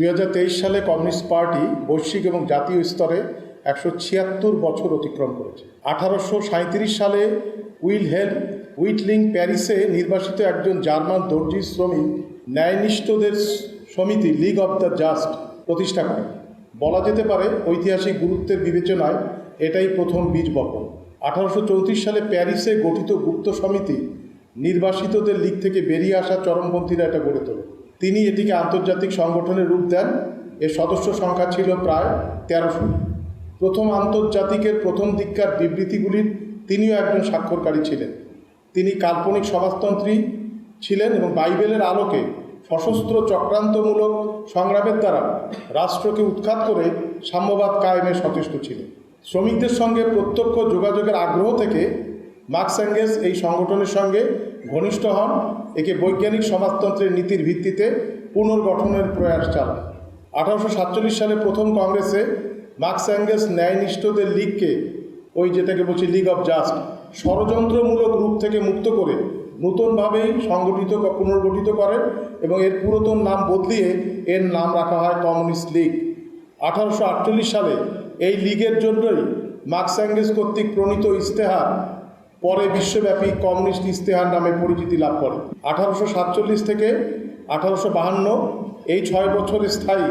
দুই হাজার তেইশ সালে কমিউনিস্ট পার্টি বৈশ্বিক এবং জাতীয় স্তরে একশো ছিয়াত্তর বছর অতিক্রম করেছে। আঠারোশো সালে উইলহেল উইটলিং প্যারিসে নির্বাসিত একজন জার্মান দর্জি শ্রমিক ন্যায়নিষ্ঠদের সমিতি লিগ অব দ্য জাস্ট প্রতিষ্ঠা করে বলা যেতে পারে, ঐতিহাসিক গুরুত্বের বিবেচনায় এটাই প্রথম বীজ বপন। আঠারোশো চৌত্রিশ সালে প্যারিসে গঠিত গুপ্ত সমিতি নির্বাসিতদের লীগ থেকে বেরিয়ে আসা চরমপন্থীরা এটা গড়ে তোলে। তিনি এটিকে আন্তর্জাতিক সংগঠনের রূপ দেন। এর সদস্য সংখ্যা ছিল প্রায় তেরোশো। প্রথম আন্তর্জাতিকের প্রথম দিককার বিবৃতিগুলির তিনিও একজন স্বাক্ষরকারী ছিলেন। তিনি কাল্পনিক সমাজতন্ত্রী ছিলেন এবং বাইবেলের আলোকে সশস্ত্র চক্রান্তমূলক সংগ্রামের দ্বারা রাষ্ট্রকে উৎখাত করে সাম্যবাদ কায়েমে সচেষ্ট ছিলেন। শ্রমিকদের সঙ্গে প্রত্যক্ষ যোগাযোগের আগ্রহ থেকে মার্কস অ্যাঙ্গেলস এই সংগঠনের সঙ্গে ঘনিষ্ঠ হন, একে বৈজ্ঞানিক সমাজতন্ত্রের নীতির ভিত্তিতে পুনর্গঠনের প্রয়াস চালান। আঠারোশো সাতচল্লিশ সালে প্রথম কংগ্রেসে মার্কস অ্যাঙ্গেলস ন্যায়নিষ্ঠদের লীগকে ওই যেটাকে বলছি লিগ অফ জাস্ট ষড়যন্ত্রমূলক রূপ থেকে মুক্ত করে নূতনভাবেই সংগঠিত পুনর্গঠিত করেন এবং এর পুরাতন নাম বদলিয়ে এর নাম রাখা হয় কমিউনিস্ট লীগ। আঠারোশো আটচল্লিশ সালে এই লীগের জন্যই মার্কস অ্যাঙ্গেলস কর্তৃক প্রণীত ইস্তেহার পরে বিশ্বব্যাপী কমিউনিস্ট ইস্তেহার নামে পরিচিতি লাভ করে। আঠারোশো সাতচল্লিশ থেকে আঠারোশো বাহান্ন, এই ছয় বছরের স্থায়ী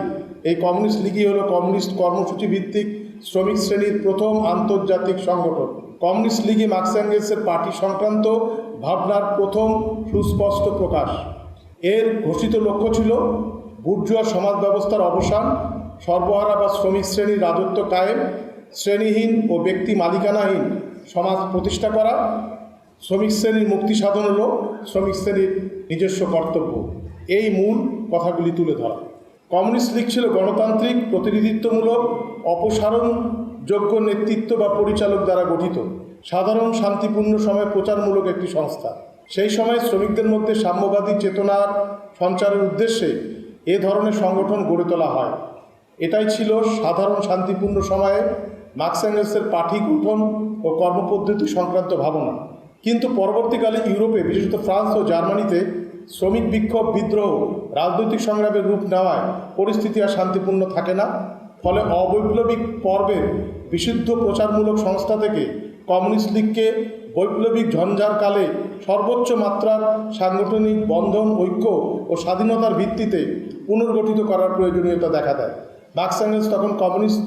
এই কমিউনিস্ট লীগই হলো কমিউনিস্ট কর্মসূচি ভিত্তিক শ্রমিক শ্রেণির প্রথম আন্তর্জাতিক সংগঠন। কমিউনিস্ট লীগই মার্কস অ্যাঙ্গেলসের পার্টি সংক্রান্ত ভাবনার প্রথম সুস্পষ্ট প্রকাশ। এর ঘোষিত লক্ষ্য ছিল বুর্জুয়া সমাজ ব্যবস্থার অবসান, সর্বহারা বা শ্রমিক শ্রেণির রাজত্ব কায়েম, শ্রেণীহীন ও ব্যক্তি মালিকানাহীন সমাজ প্রতিষ্ঠা করা, শ্রমিক শ্রেণির মুক্তি সাধন হল শ্রমিক শ্রেণির নিজস্ব কর্তব্য। এই মূল কথাগুলি তুলে ধরা। কমিউনিস্ট লীগ ছিল গণতান্ত্রিক, প্রতিনিধিত্বমূলক, অপসারণযোগ্য নেতৃত্ব বা পরিচালক দ্বারা গঠিত। সাধারণ, শান্তিপূর্ণ সময় প্রচারমূলক একটি সংস্থা। সেই সময় শ্রমিকদের মধ্যে সাম্যবাদী চেতনার সঞ্চারের উদ্দেশ্যে এ ধরনের সংগঠন গড়ে তোলা হয়। এটাই ছিল সাধারণ, শান্তিপূর্ণ সময়ে মার্কস অ্যাঙ্গেলসের পাঠি গঠন ও কর্মপদ্ধতি সংক্রান্ত ভাবনা। কিন্তু পরবর্তীকালে ইউরোপে, বিশেষত ফ্রান্স ও জার্মানিতে, শ্রমিক বিক্ষোভ, বিদ্রোহ, রাজনৈতিক সংগ্রামের রূপ নেওয়ায় পরিস্থিতি আর শান্তিপূর্ণ থাকে না। ফলে অবৈপ্লবিক পর্বের বিশুদ্ধ প্রচারমূলক সংস্থা থেকে কমিউনিস্ট লীগকে বৈপ্লবিক ঝঞ্ঝার কালে সর্বোচ্চ মাত্রার সাংগঠনিক বন্ধন, ঐক্য ও স্বাধীনতার ভিত্তিতে পুনর্গঠিত করার প্রয়োজনীয়তা দেখা দেয়। মার্কস তখন কমিউনিস্ট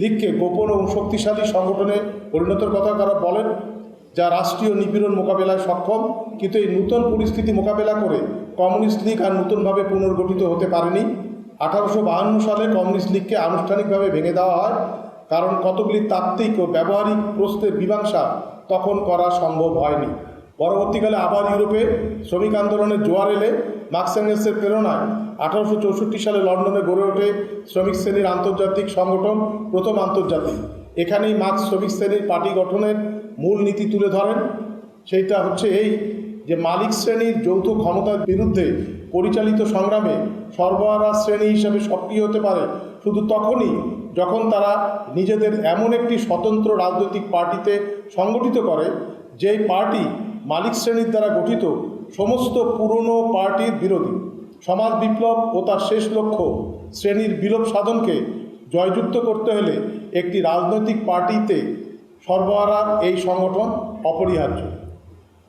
লীগকে গোপন ও শক্তিশালী সংগঠনে পরিণতের কথা তারা বলেন, যা রাষ্ট্রীয় নিপীড়ন মোকাবেলায় সক্ষম, কিন্তু এই নূতন পরিস্থিতি মোকাবেলা করে কমিউনিস্ট লীগ আর নতুনভাবে পুনর্গঠিত হতে পারেনি। আঠারোশো বাহান্ন সালে কমিউনিস্ট লীগকে আনুষ্ঠানিকভাবে ভেঙে দেওয়া হয়, কারণ কতগুলি তাত্ত্বিক ও ব্যবহারিক প্রশ্নের মীমাংসা তখন করা সম্ভব হয়নি। পরবর্তীকালে আবার ইউরোপে শ্রমিক আন্দোলনের জোয়ার এলে মার্কস অ্যাঙ্গেলসের প্রেরণায় আঠারোশো চৌষট্টি সালে লন্ডনে গড়ে ওঠে শ্রমিক শ্রেণির আন্তর্জাতিক সংগঠন প্রথম আন্তর্জাতিক। এখানেই মার্কস শ্রমিক শ্রেণির পার্টি গঠনের মূল নীতি তুলে ধরেন। সেইটা হচ্ছে এই যে মালিক শ্রেণির যৌথ ক্ষমতার বিরুদ্ধে পরিচালিত সংগ্রামে সর্বহারা শ্রেণি হিসেবে সক্রিয় হতে পারে। শুধু তখনই যখন তারা নিজেদের এমন একটি স্বতন্ত্র রাজনৈতিক পার্টিতে সংগঠিত করে, যেই পার্টি মালিক শ্রেণির দ্বারা গঠিত সমস্ত পুরনো পার্টির বিরোধী, সমাজ বিপ্লব ও তার শেষ লক্ষ্য শ্রেণির বিলোপ সাধনকে জয়যুক্ত করতে হলে একটি রাজনৈতিক পার্টিতে সর্বহারার এই সংগঠন অপরিহার্য।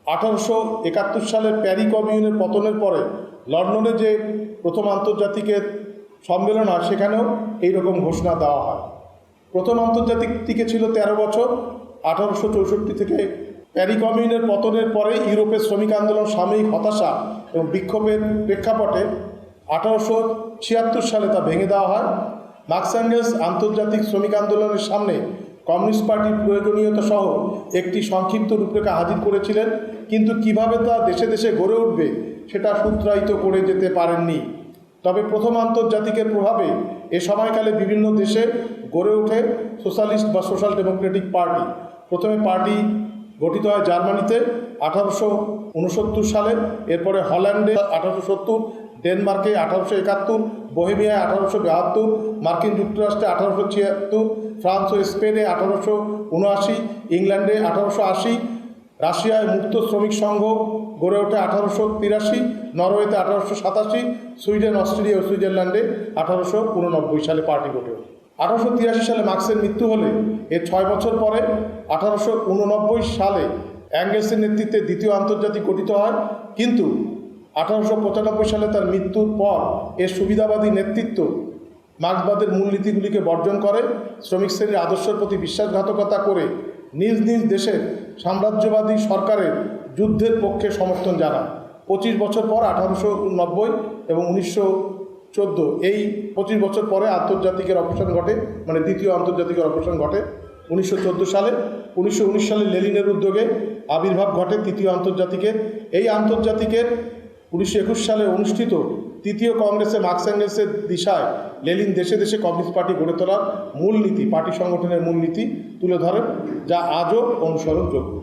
আঠারোশো একাত্তর সালের প্যারি কমিউনের পতনের পরে লন্ডনে যে প্রথম আন্তর্জাতিকের সম্মেলন হয়, সেখানেও এইরকম ঘোষণা দেওয়া হয়। প্রথম আন্তর্জাতিক টিকে ছিল তেরো বছর, আঠারোশো চৌষট্টি থেকে প্যারি কমিউনের পতনের পরে ইউরোপের শ্রমিক আন্দোলন সাময়িক হতাশা এবং বিক্ষোভের প্রেক্ষাপটে আঠারোশো ছিয়াত্তর সালে তা ভেঙে দেওয়া হয়। মার্কস অ্যাঙ্গেলস আন্তর্জাতিক শ্রমিক আন্দোলনের সামনে কমিউনিস্ট পার্টির প্রয়োজনীয়তা সহ একটি সংক্ষিপ্ত রূপরেখা হাজির করেছিলেন, কিন্তু কীভাবে তা দেশে দেশে গড়ে উঠবে সেটা সূত্রায়িত করে যেতে পারেননি। তবে প্রথম আন্তর্জাতিকের প্রভাবে এ সময়কালে বিভিন্ন দেশে গড়ে ওঠে সোশ্যালিস্ট বা সোশ্যাল ডেমোক্রেটিক পার্টি। প্রথমে পার্টি গঠিত হয় জার্মানিতে আঠারোশো উনসত্তর সালে, এরপরে হল্যান্ডে আঠারোশো সত্তর, ডেনমার্কে আঠারোশো একাত্তর, বোহেমিয়ায় আঠারোশো বাহাত্তর, মার্কিন যুক্তরাষ্ট্রে আঠারোশো ছিয়াত্তর, ফ্রান্স ও স্পেনে আঠারোশো উনআশি, ইংল্যান্ডে আঠারোশো আশি, রাশিয়ায় মুক্ত শ্রমিক সংঘ গড়ে ওঠে আঠারোশো তিরাশি, নরওয়েতে আঠারোশো সাতাশি, সুইডেন, অস্ট্রেলিয়া ও সুইজারল্যান্ডে আঠারোশো উননব্বই সালে পার্টি গড়ে ওঠে। আঠারোশো তিরাশি সালে মার্ক্সের মৃত্যু হলে এর ছয় বছর পরে আঠারোশো উননব্বই সালে অ্যাঙ্গেলসের নেতৃত্বে দ্বিতীয় আন্তর্জাতিক গঠিত হয়। কিন্তু আঠারোশো পঁচানব্বই সালে তার মৃত্যুর পর এর সুবিধাবাদী নেতৃত্ব মার্ক্সবাদের মূলনীতিগুলিকে বর্জন করে, শ্রমিক শ্রেণির আদর্শের প্রতি বিশ্বাসঘাতকতা করে নিজ নিজ দেশের সাম্রাজ্যবাদী সরকারের যুদ্ধের পক্ষে সমর্থন জানায়। পঁচিশ বছর পর আঠারোশো নব্বই এবং উনিশশো চোদ্দ। এই পঁচিশ বছর পরে আন্তর্জাতিকের অবসান ঘটে মানে দ্বিতীয় আন্তর্জাতিকের অবসান ঘটে উনিশশো চোদ্দ সালে। উনিশশো উনিশ সালে লেলিনের উদ্যোগে আবির্ভাব ঘটে তৃতীয় আন্তর্জাতিকের। এই আন্তর্জাতিকের উনিশশো একুশ সালে অনুষ্ঠিত তৃতীয় কংগ্রেসে মার্কস অ্যাঙ্গেলসের দিশায় লেলিন দেশে দেশে কমিউনিস্ট পার্টি গড়ে তোলার মূলনীতি, পার্টি সংগঠনের মূলনীতি তুলে ধরেন, যা আজও অনুসরণযোগ্য।